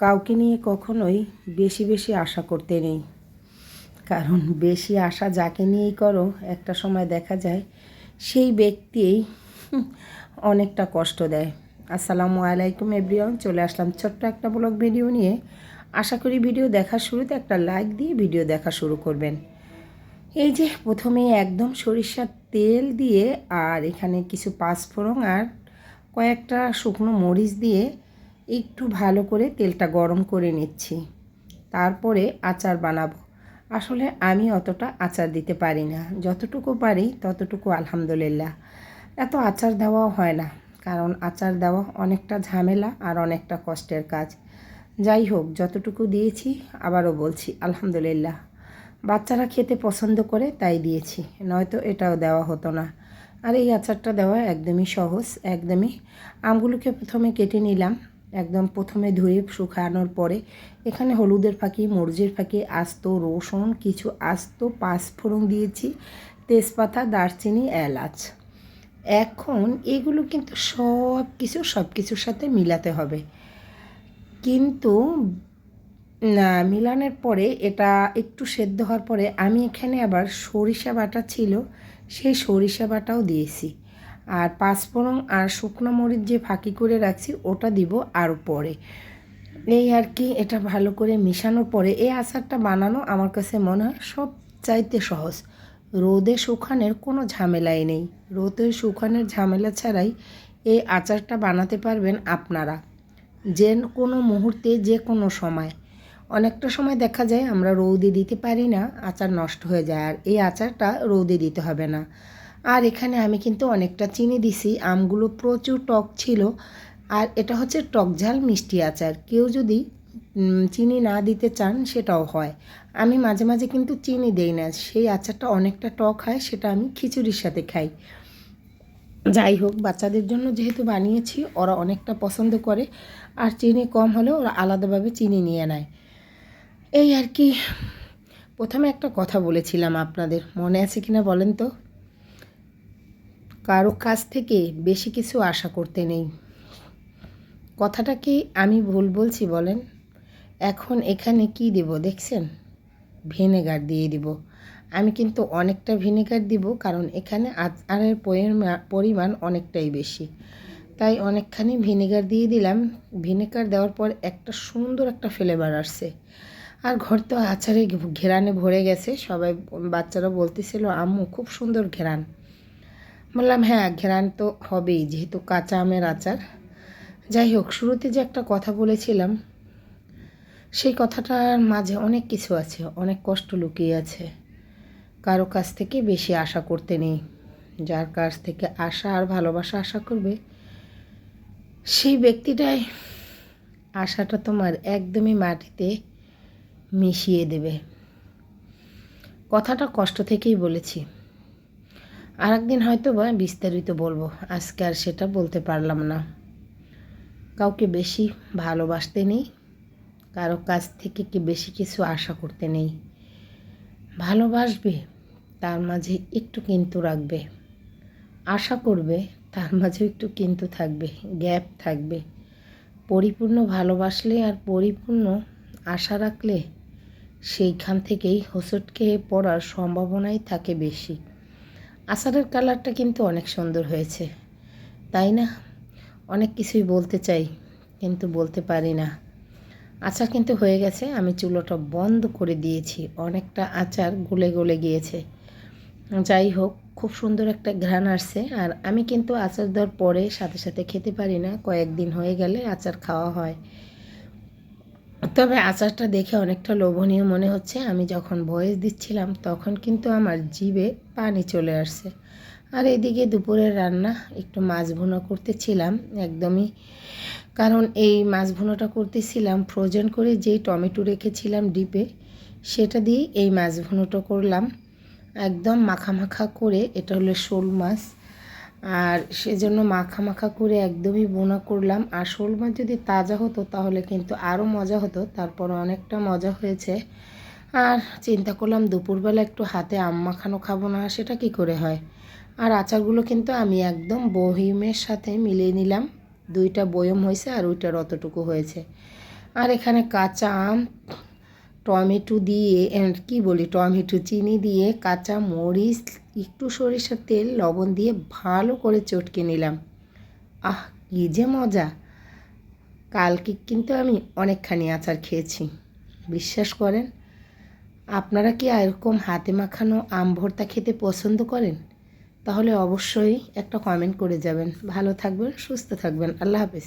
কাউকে নিয়ে কখনোই বেশি বেশি আশা করতে নেই। কারণ বেশি আশা যাকে নিয়েই করো, একটা সময় দেখা যায় সেই ব্যক্তিই অনেকটা কষ্ট দেয়। আসসালামু আলাইকুম এভরিওয়ান, চলে আসলাম ছোট্ট একটা ব্লগ ভিডিও নিয়ে। আশা করি ভিডিও দেখার শুরুতে একটা লাইক দিয়ে ভিডিও দেখা শুরু করবেন। এই যে প্রথমে একদম সরিষার তেল দিয়ে আর এখানে কিছু পাঁচফোড়ন আর কয়েকটা শুকনো মরিচ দিয়ে একটু ভালো করে তেলটা গরম করে নিচ্ছি। তারপরে আচার বানাবো। আসলে আমি অতটা আচার দিতে পারি না। যতটুকু পারি ততটুকু আলহামদুলিল্লাহ। এত আচার দেওয়াও হয় না। কারণ আচার দেওয়া অনেকটা ঝামেলা আর অনেকটা কষ্টের কাজ। যাই হোক, যতটুকু দিয়েছি আবারও বলছি, আলহামদুলিল্লাহ। বাচ্চারা খেতে পছন্দ করে তাই দিয়েছি। নয়তো এটাও দেওয়া হতো না। আর এই আচারটা দেওয়া একদমই সহজ, একদমই আমগুলোকে প্রথমে কেটে নিলাম। একদম প্রথমে ধুয়ে শুকানোর পরে এখানে হলুদের ফাঁকি, মরিচের ফাঁকি, আস্ত রসুন, কিছু আস্ত পাঁচফোড়ন দিয়েছি, তেজপাতা, দারচিনি, এলাচ। এখন এগুলো কিন্তু সব কিছু, সব কিছুর সাথে মিলাতে হবে। কিন্তু না, মিলানোর পরে এটা একটু সেদ্ধ হওয়ার পরে আমি এখানে আবার সরিষা বাটা ছিল, সেই সরিষা বাটাও দিয়েছি। আর পাঁচফোড়ন আর শুকনো মরিচ যে ফাঁকি করে রাখছি, ওটা দিব আর পরে। এই আর কি, এটা ভালো করে মিশানোর পরে এই আচারটা বানানো আমার কাছে মনে হয় সব চাইতে সহজ। রোদে শুকানোর কোনো ঝামেলাই নেই। রোদে শুকানোর ঝামেলা ছাড়াই এই আচারটা বানাতে পারবেন আপনারা। যে কোনো মুহূর্তে, যে কোনো সময়। অনেকটা সময় দেখা যায় আমরা রৌদে দিতে পারি না, আচার নষ্ট হয়ে যায়। আর এই আচারটা রৌদে দিতে হবে না। আর এখানে আমি কিন্তু অনেকটা চিনি দিছি, আমগুলো প্রচুর টক ছিল। আর এটা হচ্ছে টক ঝাল মিষ্টি আচার। কেউ যদি চিনি না দিতে চান সেটাও হয়। আমি মাঝে মাঝে কিন্তু চিনি দেই না, সেই আচারটা অনেকটা টক হয়, সেটা আমি খিচুড়ির সাথে খাই। যাই হোক, বাচ্চাদের জন্য যেহেতু বানিয়েছি, ওরা অনেকটা পছন্দ করে, আর চিনি কম হলেও ওরা আলাদাভাবে চিনি নিয়ে নেয়। এই আর কি। প্রথমে একটা কথা বলেছিলাম আপনাদের, মনে আছে কিনা বলেন তো? কারও কাছ থেকে বেশি কিছু আশা করতে নেই। কথাটা কি আমি ভুল বলছি বলেন? এখন এখানে কি দেব দেখছেন? ভিনেগার দিয়ে দিব। আমি কিন্তু অনেকটা ভিনেগার দিব কারণ এখানে আচারের পরিমা- পরিমাণ অনেকটাই বেশি। তাই অনেকখানি ভিনেগার দিয়ে দিলাম। ভিনেগার দেওয়ার পর একটা সুন্দর একটা ফ্লেভার আসছে। আর ঘর তো আচারে ঘেরানে ভরে গেছে। সবাই বাচ্চারা বলতেছিল, আম্মু, খুব সুন্দর ঘেরান। বললাম হ্যাঁ ঘেরান তো হবেই, যেহেতু কাঁচা আমের আচার। যাই হোক, শুরুতে যে একটা কথা বলেছিলাম, সেই কথাটার মাঝে অনেক কিছু আছে, অনেক কষ্ট লুকিয়ে আছে। কারও কাছ থেকে বেশি আশা করতে নেই, যার কাছ থেকে আশা আর ভালোবাসা আশা করবে, সেই ব্যক্তিটাই আশাটা তোমার একদমই মাটিতে মিশিয়ে দেবে। কথাটা কষ্ট থেকেই বলেছি। আর একদিন হয়তো বা বিস্তারিত বলব। আজকে আর সেটা বলতে পারলাম না। কাউকে বেশি ভালোবাসতে নেই, কারও কাছ থেকে কি বেশি কিছু আশা করতে নেই। ভালোবাসবে, তার মাঝে একটু কিন্তু রাখবে। আশা করবে, তার মাঝে একটু কিন্তু থাকবে, গ্যাপ থাকবে। পরিপূর্ণ ভালোবাসলে আর পরিপূর্ণ আশা রাখলে সেইখান থেকেই হোঁচট খেয়ে পড়ার সম্ভাবনাই থাকে বেশি। আচারের কালারটা কিন্তু অনেক সুন্দর হয়েছে। তাই না? অনেক কিছুই বলতে চাই, কিন্তু বলতে পারি না। আচার কিন্তু হয়ে গেছে, আমি চুলোটা বন্ধ করে দিয়েছি। অনেকটা আচার গলে গলে গিয়েছে। যাই হোক, খুব সুন্দর একটা ঘ্রাণ আসছে। আর আমি কিন্তু আচার দেওয়ার পরে সাথে সাথে খেতে পারি না। কয়েকদিন হয়ে গেলে আচার খাওয়া হয়। তবে আচারটা দেখে অনেকটা লোভনীয় মনে হচ্ছে। আমি যখন ভয়েস দিচ্ছিলাম, তখন কিন্তু আমার জিভে পানি চলে আসছে। আর এদিকে দুপুরের রান্না একটু মাছ ভুনো করতেছিলাম, একদমই। কারণ এই মাছ ভুনোটা করতেছিলাম ফ্রোজেন করে যেই টমেটো রেখেছিলাম ডিপে, সেটা দিয়ে এই মাছ ভুনোটা করলাম। একদম মাখা মাখা করে, এটা হলো শোল মাছ। আর সেজন্য মাখা মাখা করে একদমই বোনা করলাম। আর শোল মাছ যদি তাজা হতো তাহলে কিন্তু আরও মজা হতো, তারপর অনেকটা মজা হয়েছে। আর চিন্তা করলাম দুপুরবেলা একটু হাতে আম মাখানো খাব না, সেটা কি করে হয়? আর আচারগুলো কিন্তু আমি একদম বহিমের সাথে মিলিয়ে নিলাম। দুইটা বয়ম হয়েছে আর ওইটার অতটুকু হয়েছে। আর এখানে কাঁচা আম টমেটো দিয়ে এর কি বলি, টমেটো, চিনি দিয়ে, কাঁচা মরিচ, একটু সরিষার তেল, লবণ দিয়ে ভালো করে চটকে নিলাম। আহ, কী যে মজা! কালকে কিন্তু আমি অনেকখানি আচার খেয়েছি। বিশ্বাস করেন? আপনারা কি এরকম হাতে মাখানো আম ভর্তা খেতে পছন্দ করেন? তাহলে অবশ্যই একটা কমেন্ট করে যাবেন। ভালো থাকবেন, সুস্থ থাকবেন। আল্লাহ হাফেজ।